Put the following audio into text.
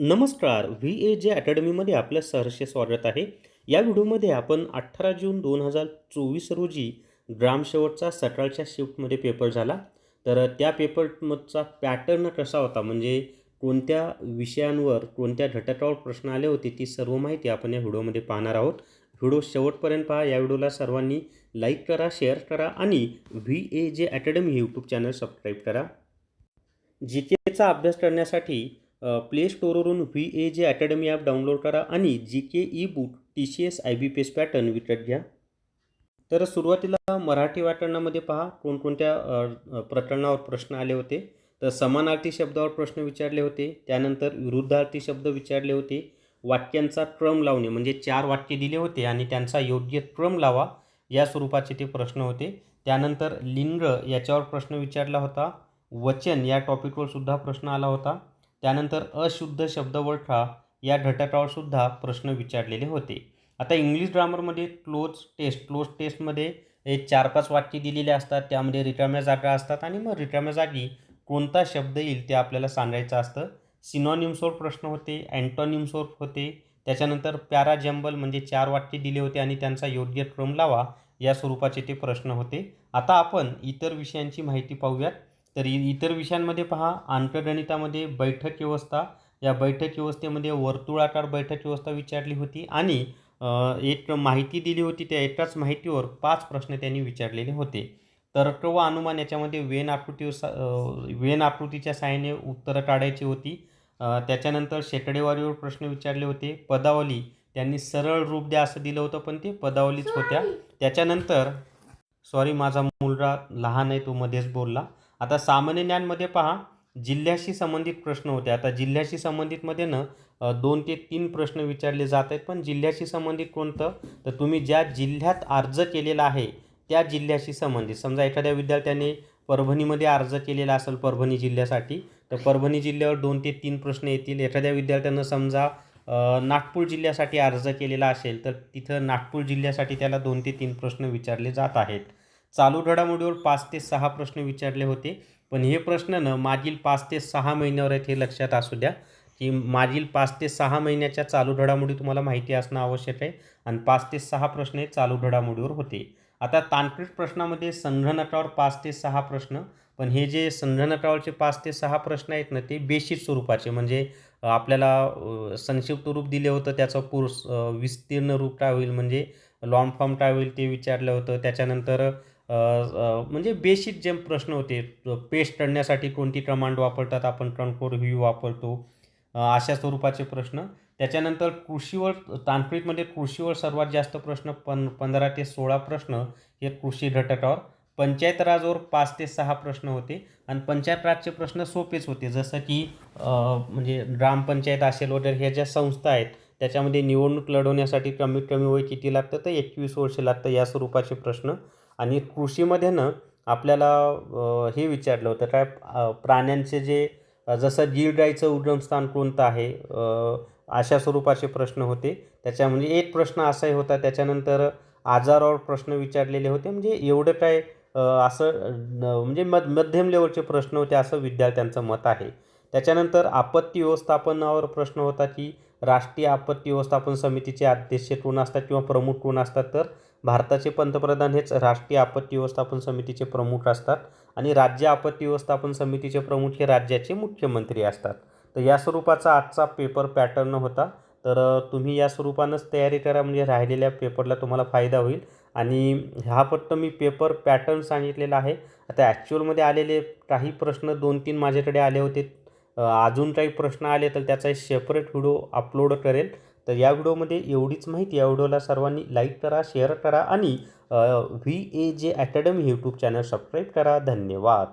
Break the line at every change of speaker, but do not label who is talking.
नमस्कार V A जे अकॅडमीमध्ये आपलं सहर्ष स्वागत आहे. या व्हिडिओमध्ये आपण अठरा जून दोन हजार चोवीस रोजी ग्रामशेवटचा सकाळच्या शिफ्टमध्ये पेपर झाला. तर त्या पेपरमधचा पॅटर्न कसा होता? म्हणजे कोणत्या विषयांवर कोणत्या घटकावर प्रश्न आले होते ती सर्व माहिती आपण या व्हिडिओमध्ये पाहणार आहोत. व्हिडिओ शेवटपर्यंत पहा. या व्हिडिओला सर्वांनी लाईक करा शेअर करा आणि व्ही ए जे अकॅडमी यूट्यूब चॅनल सबस्क्राईब करा. जी केचा अभ्यास करण्यासाठी प्ले स्टोरवरून व्ही ए जे अकॅडमी ॲप डाउनलोड करा आणि G K ebook T C S I B P S pattern विकत घ्या. तर सुरुवातीला मराठी व्याकरणामध्ये पहा कोणकोणत्या प्रकरणावर प्रश्न आले होते. तर समानार्थी शब्दावर प्रश्न विचारले होते. त्यानंतर विरुद्धार्थी शब्द विचारले होते. वाक्यांचा क्रम लावणे म्हणजे चार वाक्य दिले होते आणि त्यांचा योग्य क्रम लावा या स्वरूपाचे ते प्रश्न होते. त्यानंतर लिंग याच्यावर प्रश्न विचारला होता. वचन या टॉपिकवर सुद्धा प्रश्न आला होता. त्यानंतर अशुद्ध शब्द ओळखा या घटकावरसुद्धा प्रश्न विचारलेले होते. आता इंग्लिश ग्रामरमध्ये क्लोज टेस्ट क्लोज टेस्टमध्ये एक चार पाच वाक्य दिलेले असतात त्यामध्ये रिकाम्या जागा असतात आणि मग रिकाम्या जागी कोणता शब्द येईल ते आपल्याला सांगायचं असतं. सिनॉनिम्सवर प्रश्न होते अँटॉनिम्सवर होते त्याच्यानंतर पॅरा जंबल म्हणजे चार वाक्य दिले होते आणि त्यांचा योग्य क्रम लावा या स्वरूपाचे ते प्रश्न होते. आता आपण इतर विषयांची माहिती पाहूयात. तर इतर विषयांमध्ये पहा अंकगणितामध्ये बैठक व्यवस्था या बैठक व्यवस्थेमध्ये वर्तुळाकार बैठक व्यवस्था विचारली होती आणि एक माहिती दिली होती त्या एकाच माहितीवर पाच प्रश्न त्यांनी विचारलेले होते. तर्क व अनुमान याच्यामध्ये वेन आकृती सा- वेन आकृतीच्या सहाय्याने उत्तरं काढायची होती. त्याच्यानंतर शेकडेवारीवर प्रश्न विचारले होते. पदावली त्यांनी सरळ रूप द्या असं दिलं होतं पण ते पदावलीच होत्या. त्याच्यानंतर सॉरी माझा मुलगा लहान आहे तो मध्येच बोलला. आता सामान्य ज्ञानमध्ये पहा जिल्ह्याशी संबंधित प्रश्न होते. आता जिल्ह्याशी संबंधितमध्ये न दोन ते तीन प्रश्न विचारले जात आहेत. पण जिल्ह्याशी संबंधित कोणतं? तर तुम्ही ज्या जिल्ह्यात अर्ज केलेला आहे त्या जिल्ह्याशी संबंधित. समजा एखाद्या विद्यार्थ्याने परभणीमध्ये अर्ज केलेला असेल परभणी जिल्ह्यासाठी तर परभणी जिल्ह्यावर दोन ते तीन प्रश्न येतील. एखाद्या विद्यार्थ्यानं समजा नागपूर जिल्ह्यासाठी अर्ज केलेला असेल तर तिथं नागपूर जिल्ह्यासाठी त्याला दोन ते तीन प्रश्न विचारले जात आहेत. चालू घडामोडीवर पाच ते सहा प्रश्न विचारले होते. पण हे प्रश्न न मागील पाच ते सहा महिन्यावर आहेत हे लक्षात असू द्या. की मागील पाच ते सहा महिन्याच्या चालू घडामोडी तुम्हाला माहिती असणं आवश्यक आहे. आणि पाच ते सहा प्रश्न हे चालू घडामोडीवर होते. आता तांत्रिक प्रश्नामध्ये संगणकावर पाच ते सहा प्रश्न पण हे जे संगणकावरचे पाच ते सहा प्रश्न आहेत ना ते बेसिक स्वरूपाचे. म्हणजे आपल्याला संक्षिप्त रूप दिले होतं त्याचं पूर विस्तीर्ण रूप काय होईल म्हणजे लॉन्ग फॉर्म काय होईल ते विचारलं होतं. त्याच्यानंतर म्हणजे बेसिक जे प्रश्न होते पेस्ट करण्यासाठी कोणती कमांड वापरतात आपण कंट्रोल व्ह्यू वापरतो अशा स्वरूपाचे प्रश्न. त्याच्यानंतर कृषीवर तांत्रिकमध्ये कृषीवर सर्वात जास्त प्रश्न पन पंधरा ते सोळा प्रश्न हे कृषी घटकावर पंचायत राजवर पाच ते सहा प्रश्न होते आणि पंचायत राजचे प्रश्न सोपेच होते. जसं की म्हणजे ग्रामपंचायत असेल वगैरे ह्या ज्या संस्था आहेत त्याच्यामध्ये निवडणूक लढवण्यासाठी कमीत कमी वय किती लागतं तर एकवीस वर्ष लागतं या स्वरूपाचे प्रश्न. आणि कृषीमध्ये ना आपल्याला हे विचारलं होतं काय प्राण्यांचे जे जसं गीर गाईचं उगमस्थान कोणतं आहे अशा स्वरूपाचे प्रश्न होते. त्याच्या म्हणजे एक प्रश्न असाही होता त्याच्यानंतर आजारावर प्रश्न विचारलेले होते. म्हणजे एवढं काय असं म्हणजे मध मध्यम लेवलचे प्रश्न होते असं विद्यार्थ्यांचं मत आहे. त्याच्यानंतर आपत्ती व्यवस्थापनावर प्रश्न होता की राष्ट्रीय आपत्ती व्यवस्थापन समितीचे अध्यक्ष कोण असतात किंवा प्रमुख कोण असतात तर भारताचे पंतप्रधान हेच राष्ट्रीय आपत्ती व्यवस्थापन समितीचे प्रमुख असतात आणि राज्य आपत्ती व्यवस्थापन समितीचे प्रमुख हे राज्याचे मुख्यमंत्री असतात. तर या स्वरूपाचा आजचा पेपर पॅटर्न होता. तर तुम्ही या स्वरूपानंच तयारी करा म्हणजे राहिलेल्या पेपरला तुम्हाला फायदा होईल. आणि हा फक्त मी पेपर पॅटर्न सांगितलेला आहे. आता ॲक्च्युअलमध्ये आलेले काही प्रश्न दोन तीन माझ्याकडे आले होते. अजून काही प्रश्न आले तर त्याचा एक सेपरेट व्हिडिओ अपलोड करेल. तर या व्हिडिओमध्ये एवढीच माहिती. या व्हिडिओला सर्वांनी लाईक करा शेअर करा आणि व्ही ए जे अकॅडमी यूट्यूब चॅनल सबस्क्राईब करा. धन्यवाद.